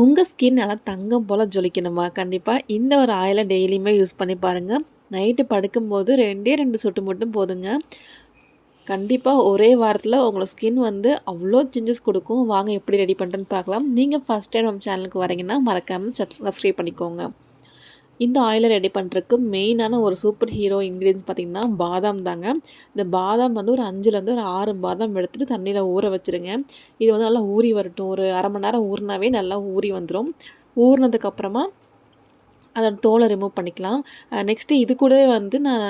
உங்கள் ஸ்கின் நல்லா தங்கம் போல் ஜொலிக்கணுமா? கண்டிப்பாக இந்த ஒரு ஆயிலை டெய்லியுமே யூஸ் பண்ணி பாருங்கள் நைட்டு படுக்கும்போது ரெண்டே ரெண்டு சொட்டு மட்டும் போதுங்க. கண்டிப்பாக ஒரே வாரத்தில் உங்களோட ஸ்கின் வந்து அவ்வளோ சேஞ்சஸ் கொடுக்கும். வாங்க எப்படி ரெடி பண்ணுறேன்னு பார்க்கலாம். நீங்கள் ஃபஸ்ட் டைம் நம்ம சேனலுக்கு வரீங்கன்னா மறக்காமல் சப்ஸ் சப்ஸ்கிரைப் பண்ணிக்கோங்க. இந்த ஆயிலை ரெடி பண்ணுறதுக்கு மெயினான ஒரு சூப்பர் ஹீரோ இன்க்ரீடியன்ஸ் பார்த்திங்கன்னா பாதாம் தாங்க. இந்த பாதாம் வந்து ஒரு அஞ்சுலேருந்து ஒரு ஆறு பாதாம் எடுத்துகிட்டு தண்ணியில் ஊற வச்சுருங்க. இது வந்து நல்லா ஊறி வரட்டும். ஒரு அரை மணி நேரம் ஊறினாவே நல்லா ஊறி வந்துடும் ஊறினதுக்கப்புறமா அதோட தோலை ரிமூவ் பண்ணிக்கலாம். நெக்ஸ்ட்டு இது கூடவே வந்து நான்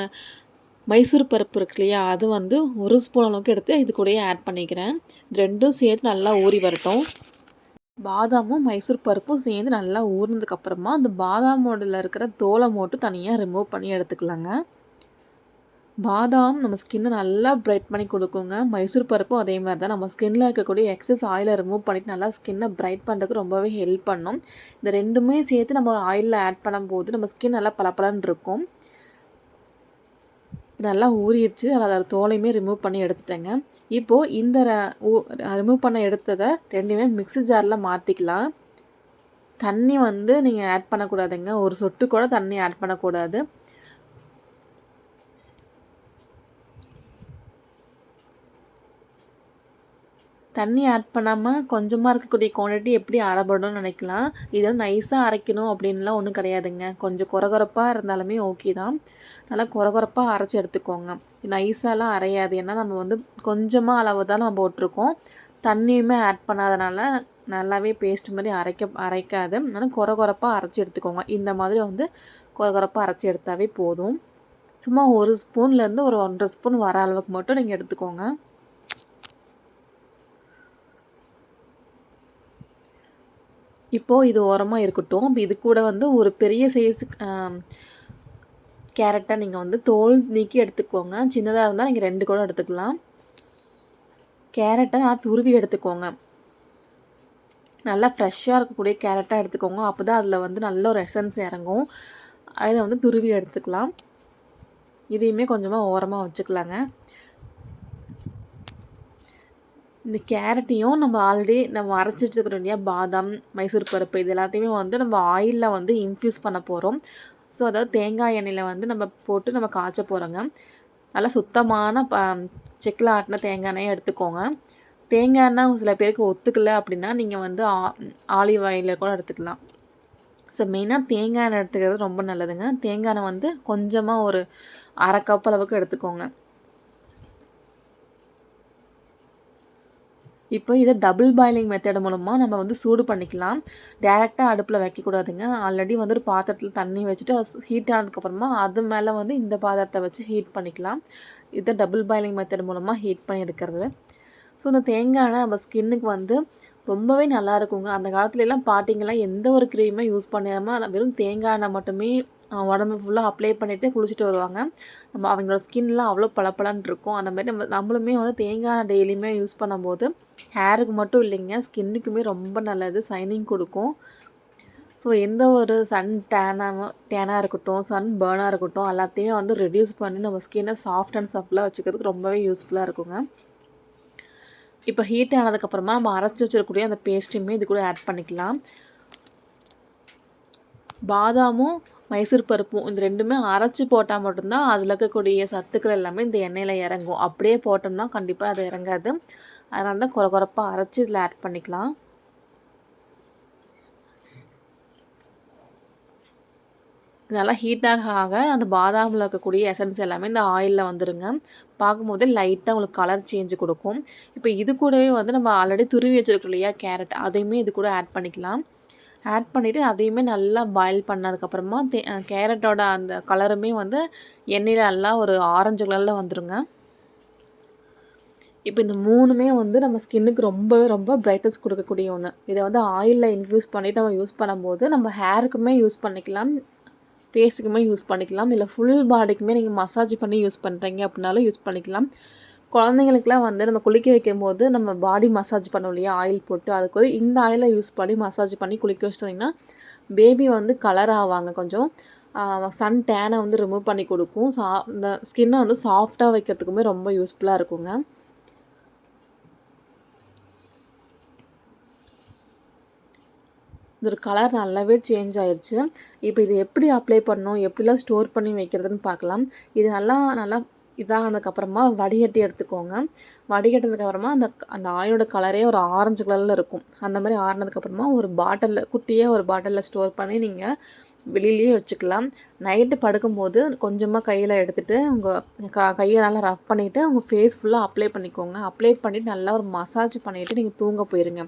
மைசூர் பருப்பு இருக்கு இல்லையா அது வந்து ஒரு ஸ்பூன் அளவுக்கு எடுத்து இது கூடயே ஆட் பண்ணிக்கிறேன். ரெண்டும் சேர்த்து நல்லா ஊறி வரட்டும். பாதாமும் மைசூர் பருப்பும் சேர்ந்து நல்லா ஊறினதுக்கப்புறமா அந்த பாதாமோடில் இருக்கிற தோலை மட்டும் தனியாக ரிமூவ் பண்ணி எடுத்துக்கலாங்க. பாதாம் நம்ம ஸ்கின்னை நல்லா பிரைட் பண்ணி கொடுக்குங்க. மைசூர் பருப்பும் அதே மாதிரி தான். நம்ம ஸ்கின்னில் இருக்கக்கூடிய எக்ஸஸ் ஆயிலை ரிமூவ் பண்ணிட்டு நல்லா ஸ்கின்னை பிரைட் பண்ணுறதுக்கு ரொம்பவே ஹெல்ப் பண்ணும். இந்த ரெண்டுமே சேர்த்து நம்ம ஆயிலில் ஆட் பண்ணும்போது நம்ம ஸ்கின் நல்லா பளபளன்னு இருக்கும். நல்லா ஊறிடுச்சு. அதில் தோலையுமே ரிமூவ் பண்ணி எடுத்துட்டேங்க. இப்போது இந்த ரிமூவ் பண்ண எடுத்ததை ரெண்டுமே மிக்ஸி ஜாரில் மாற்றிக்கலாம் தண்ணி வந்து நீங்கள் ஆட் பண்ணக்கூடாதுங்க. ஒரு சொட்டு கூட தண்ணி ஆட் பண்ணக்கூடாது. தண்ணி ஆட் பண்ணாமல் கொஞ்சமாக இருக்கக்கூடிய குவான்டிட்டி எப்படி அரைபடும்னு நினைக்கலாம். இதை வந்து நைஸாக அரைக்கணும் அப்படின்லாம் ஒன்றும் கிடையாதுங்க. கொஞ்சம் குறகுறப்பாக இருந்தாலுமே ஓகே தான். நல்லா குறகுறப்பாக அரைச்சி எடுத்துக்கோங்க. நைஸாலாம் அரையாது. ஏன்னா நம்ம வந்து கொஞ்சமாக அளவு தான் நம்ம போட்டிருக்கோம். தண்ணியுமே ஆட் பண்ணாதனால நல்லாவே பேஸ்ட் மாதிரி அரைக்க அரைக்காது. அதனால் குறகுறப்பாக அரைச்சி எடுத்துக்கோங்க. இந்த மாதிரி வந்து குறகுறப்பாக அரைச்சி எடுத்தாவே போதும். சும்மா ஒரு ஸ்பூன்லேருந்து ஒரு ஒன்றரை ஸ்பூன் வர அளவுக்கு மட்டும் நீங்கள் எடுத்துக்கோங்க. இப்போது இது ஓரமாக இருக்கட்டும். இப்போ இது கூட வந்து ஒரு பெரிய சைஸ் கேரட்டை நீங்கள் வந்து தோல் நீக்கி எடுத்துக்கோங்க. சின்னதாக இருந்தால் நீங்கள் ரெண்டு கூட எடுத்துக்கலாம். கேரட்டை நான் துருவி எடுத்துக்கோங்க. நல்லா ஃப்ரெஷ்ஷாக இருக்கக்கூடிய கேரட்டாக எடுத்துக்கோங்க. அப்போ தான் அதில் வந்து நல்ல ஒரு எசன்ஸ் இறங்கும். அதை வந்து துருவி எடுத்துக்கலாம். இதையுமே கொஞ்சமாக ஓரமாக வச்சுக்கலாங்க. இந்த கேரட்டையும் நம்ம ஆல்ரெடி நம்ம அரைச்சி வச்சுருக்கிறோம் இல்லையா பாதாம் மைசூர் பருப்பு இது எல்லாத்தையுமே வந்து நம்ம ஆயிலில் வந்து இன்ஃப்யூஸ் பண்ண போகிறோம் ஸோ அதாவது தேங்காய் எண்ணெயில் வந்து நம்ம போட்டு நம்ம காய்ச்ச போகிறோங்க நல்லா சுத்தமான ப செக்கில் ஆட்டின தேங்காய் எண்ணெயை எடுத்துக்கோங்க. தேங்காய் எண்ணெய் சில பேருக்கு ஒத்துக்கலை அப்படின்னா நீங்கள் வந்து ஆ ஆலிவ் ஆயிலில் கூட எடுத்துக்கலாம். ஸோ மெயினாக தேங்காய் எண்ணெய் எடுத்துக்கிறது ரொம்ப நல்லதுங்க. தேங்காய் எண்ணெய் வந்து கொஞ்சமாக ஒரு அரை கப் அளவுக்கு எடுத்துக்கோங்க. இப்போ இதை டபுள் பாயிலிங் மெத்தட் மூலமாக நம்ம வந்து சூடு பண்ணிக்கலாம். டேரெக்டாக அடுப்பில் வைக்கக்கூடாதுங்க. ஆல்ரெடி வந்து ஒரு பாத்திரத்தில் தண்ணி வச்சுட்டு அது ஹீட் ஆனதுக்கப்புறமா அது மேலே வந்து இந்த பாத்திரத்தை வச்சு ஹீட் பண்ணிக்கலாம். இதை டபுள் பாயிலிங் மெத்தட் மூலமாக ஹீட் பண்ணி எடுக்கிறது. ஸோ இந்த தேங்காய் நம்ம ஸ்கின்னுக்கு வந்து ரொம்பவே நல்லா இருக்குங்க. அந்த காலத்துலலாம் பாட்டிங்கெல்லாம் எந்த ஒரு க்ரீமே யூஸ் பண்ணாமல் வெறும் தேங்காய் எண்ணெய் மட்டுமே உடம்பு ஃபுல்லாக அப்ளை பண்ணிவிட்டு குளிச்சுட்டு வருவாங்க. நம்ம அவங்களோட ஸ்கின்லாம் அவ்வளோ பளபளன்னு இருக்கும். அந்த மாதிரி நம்ம நம்மளுமே வந்து தேங்காய் டெய்லியுமே யூஸ் பண்ணும்போது ஹேருக்கு மட்டும் இல்லைங்க ஸ்கின்னுக்குமே ரொம்ப நல்லது சைனிங் கொடுக்கும். ஸோ எந்த ஒரு சன் டேனாக டேனாக இருக்கட்டும் சன் பேர்னாக இருக்கட்டும் எல்லாத்தையுமே வந்து ரெடியூஸ் பண்ணி நம்ம ஸ்கின்னை சாஃப்ட் அண்ட் சஃப்டாக வச்சுக்கிறதுக்கு ரொம்பவே யூஸ்ஃபுல்லாக இருக்குங்க. இப்போ ஹீட் ஆனதுக்கப்புறமா நம்ம அரைச்சி வச்சிருக்கக்கூடிய அந்த பேஸ்ட்டையுமே இது கூட ஆட் பண்ணிக்கலாம். பாதாமும் மைசூர் பருப்பும் இந்த ரெண்டுமே அரைச்சி போட்டால் மட்டும்தான் அதில் இருக்கக்கூடிய சத்துக்கள் எல்லாமே இந்த எண்ணெயில் இறங்கும். அப்படியே போட்டோம்னா கண்டிப்பாக அது இறங்காது. அதனால தான் குறை குறைப்பாக அரைச்சி இதில் ஆட் பண்ணிக்கலாம். நல்லா ஹீட்டாக ஆக அந்த பாதாமில் இருக்கக்கூடிய எசன்ஸ் எல்லாமே இந்த ஆயிலில் வந்துடுங்க பார்க்கும்போது லைட்டாக உங்களுக்கு கலர் சேஞ்சு கொடுக்கும். இப்போ இது கூடவே வந்து நம்ம ஆல்ரெடி துருவி வச்சுருக்கோம் இல்லையா கேரட் அதையுமே இது கூட ஆட் பண்ணிக்கலாம். ஆட் பண்ணிவிட்டு அதையுமே நல்லா பாயில் பண்ணதுக்கப்புறமா தே கேரட்டோட அந்த கலருமே வந்து எண்ணெயில் நல்லா ஒரு ஆரஞ்சு கலரில் வந்துடுங்க இப்போ இந்த மூணுமே வந்து நம்ம ஸ்கின்னுக்கு ரொம்பவே ரொம்ப பிரைட்னஸ் கொடுக்கக்கூடிய ஒன்று இதை வந்து ஆயிலில் இன்ஃப்யூஸ் பண்ணிவிட்டு நம்ம யூஸ் பண்ணும்போது நம்ம ஹேருக்குமே யூஸ் பண்ணிக்கலாம் ஃபேஸுக்குமே யூஸ் பண்ணிக்கலாம் இல்லை ஃபுல் பாடிக்குமே நீங்கள் மசாஜ் பண்ணி யூஸ் பண்ணுறீங்க அப்படின்னாலும் யூஸ் பண்ணிக்கலாம். குழந்தைங்களுக்குலாம் வந்து நம்ம குளிக்க வைக்கும் போது நம்ம பாடி மசாஜ் பண்ணோம் இல்லையா? ஆயில் போட்டு அதுக்கு வந்து இந்த ஆயிலை யூஸ் பண்ணி மசாஜ் பண்ணி குளிக்க வச்சிட்டிங்கன்னா பேபி வந்து கலர் ஆவாங்க கொஞ்சம். சன் டேனை வந்து ரிமூவ் பண்ணி கொடுக்கும். சா இந்த ஸ்கின்னை வந்து சாஃப்டாக வைக்கிறதுக்குமே ரொம்ப யூஸ்ஃபுல்லாக இருக்குங்க. இதோட கலர் நல்லாவே சேஞ்ச் ஆயிடுச்சு இப்போ இது எப்படி அப்ளை பண்ணணும்? எப்படிலாம் ஸ்டோர் பண்ணி வைக்கிறதுன்னு பார்க்கலாம். இது நல்லா நல்லா இதானதுக்கப்புறமா வடிகட்டி எடுத்துக்கோங்க. வடிகட்டினதுக்கப்புறமா அந்த அந்த ஆயிலோட கலரே ஒரு ஆரஞ்சு கலரில் இருக்கும். அந்த மாதிரி ஆறுனதுக்கப்புறமா ஒரு பாட்டிலில் குட்டியாக ஒரு பாட்டிலில் ஸ்டோர் பண்ணி நீங்கள் வெளியிலேயே வச்சுக்கலாம். நைட்டு படுக்கும்போது கொஞ்சமாக கையில் எடுத்துகிட்டு உங்கள் க கையை நல்லா ரஃப் பண்ணிவிட்டு உங்கள் ஃபேஸ் ஃபுல்லாக அப்ளை பண்ணிக்கோங்க. அப்ளை பண்ணிவிட்டு நல்லா ஒரு மசாஜ் பண்ணிவிட்டு நீங்கள் தூங்க போயிருங்க.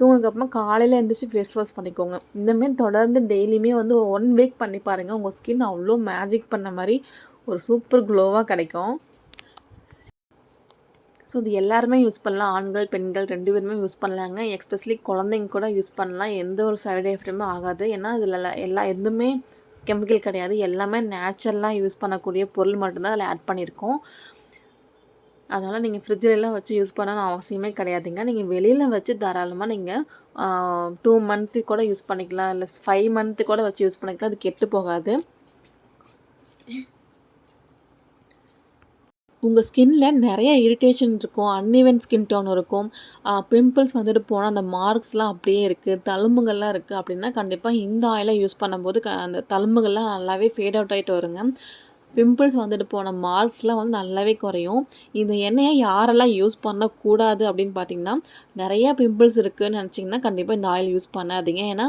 தூங்கினதுக்கப்புறமா காலையில் எழுந்திரிச்சி ஃபேஸ் வாஷ் பண்ணிக்கோங்க. இந்தமாரி தொடர்ந்து டெய்லியுமே வந்து ஒன் வீக் பண்ணி பாருங்கள் உங்கள் ஸ்கின் அவ்வளோ மேஜிக் பண்ண மாதிரி ஒரு சூப்பர் க்ளோவாக கிடைக்கும். ஸோ இது எல்லாருமே யூஸ் பண்ணலாம். ஆண்கள் பெண்கள் ரெண்டு பேருமே யூஸ் பண்ணலாங்க. எக்ஸ்பெஷலி குழந்தைங்க கூட யூஸ் பண்ணலாம். எந்த ஒரு சைடு எஃபெக்ட்டுமே ஆகாது. ஏன்னா இதில் எல்லா எதுவுமே கெமிக்கல் கிடையாது. எல்லாமே நேச்சுரலாக யூஸ் பண்ணக்கூடிய பொருள் மட்டும்தான் அதில் ஆட் பண்ணியிருக்கோம். அதனால் நீங்கள் ஃப்ரிட்ஜிலலாம் வச்சு யூஸ் பண்ணணும்னு அவசியமே கிடையாதுங்க. நீங்கள் வெளியில் வச்சு தாராளமாக நீங்கள் டூ மந்த்து கூட யூஸ் பண்ணிக்கலாம். இல்லை ஃபைவ் மந்த்து கூட வச்சு யூஸ் பண்ணிக்கலாம். அது கெட்டு போகாது. உங்கள் ஸ்கின்ல நிறைய இரிட்டேஷன் இருக்கும் அன்இவன் ஸ்கின் டோன் இருக்கும். பிம்பிள்ஸ் வந்துட்டு போனால் அந்த மார்க்ஸ்லாம் அப்படியே இருக்குது தழும்புகள்லாம் இருக்குது அப்படின்னா கண்டிப்பாக இந்த ஆயிலை யூஸ் பண்ணும்போது க அந்த தழும்புகள்லாம் நல்லாவே ஃபேட் அவுட் ஆகிட்டு வருங்க. பிம்பிள்ஸ் வந்துட்டு போன மார்க்ஸ்லாம் வந்து நல்லாவே குறையும். இந்த எண்ணெயை யாரெல்லாம் யூஸ் பண்ணக்கூடாது அப்படின்னு பார்த்தீங்கன்னா நிறையா பிம்பிள்ஸ் இருக்குதுன்னு நினச்சிங்கன்னா கண்டிப்பாக இந்த ஆயில் யூஸ் பண்ணாதீங்க. ஏன்னா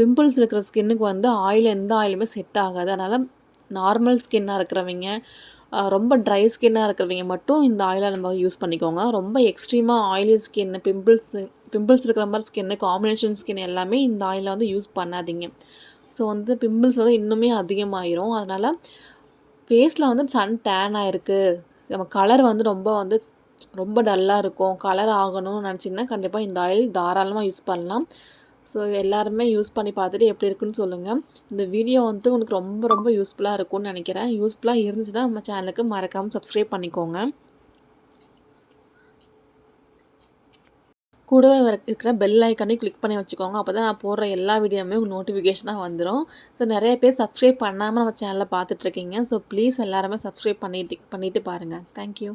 பிம்பிள்ஸ் இருக்கிற ஸ்கின்னுக்கு வந்து ஆயில் எந்த ஆயிலுமே செட் ஆகாது. அதனால் நார்மல் ஸ்கின்னாக இருக்கிறவங்க ரொம்ப ட்ரை ஸ்கின்னாக இருக்கிறவங்க மட்டும் இந்த ஆயிலை நம்ம யூஸ் பண்ணிக்கோங்க. ரொம்ப எக்ஸ்ட்ரீமாக ஆயிலி ஸ்கின் பிம்பிள்ஸ் பிம்பிள்ஸ் இருக்கிற மாதிரி ஸ்கின்னு காம்பினேஷன் ஸ்கின் எல்லாமே இந்த ஆயிலை வந்து யூஸ் பண்ணாதீங்க. ஸோ வந்து பிம்பிள்ஸ் வந்து இன்னுமே அதிகமாயிரும். அதனால் ஃபேஸில் வந்து சன் டேன் ஆகிருக்கு நம்ம கலர் வந்து ரொம்ப வந்து ரொம்ப டல்லாக இருக்கும். கலர் ஆகணும்னு நினச்சிங்கன்னா கண்டிப்பாக இந்த ஆயில் தாராளமாக யூஸ் பண்ணலாம். ஸோ எல்லாருமே யூஸ் பண்ணி பார்த்துட்டு எப்படி இருக்குன்னு சொல்லுங்கள் இந்த வீடியோ வந்து உனக்கு ரொம்ப ரொம்ப யூஸ்ஃபுல்லாக இருக்கும்னு நினைக்கிறேன். யூஸ்ஃபுல்லாக இருந்துச்சுன்னா நம்ம சேனலுக்கு மறக்காமல் சப்ஸ்கிரைப் பண்ணிக்கோங்க. கூடவே இருக்கிற பெல் ஐக்கானே கிளிக் பண்ணி வச்சுக்கோங்க. அப்போ தான் நான் போடுற எல்லா வீடியோவுமே உங்களுக்கு நோட்டிஃபிகேஷனாக வந்துடும் ஸோ நிறைய பேர் சப்ஸ்கிரைப் பண்ணாமல் நம்ம சேனலில் பார்த்துட்ருக்கீங்க ஸோ ப்ளீஸ் எல்லாருமே சப்ஸ்கிரைப் பண்ணிட்டு பண்ணிவிட்டு பாருங்கள் தேங்க்யூ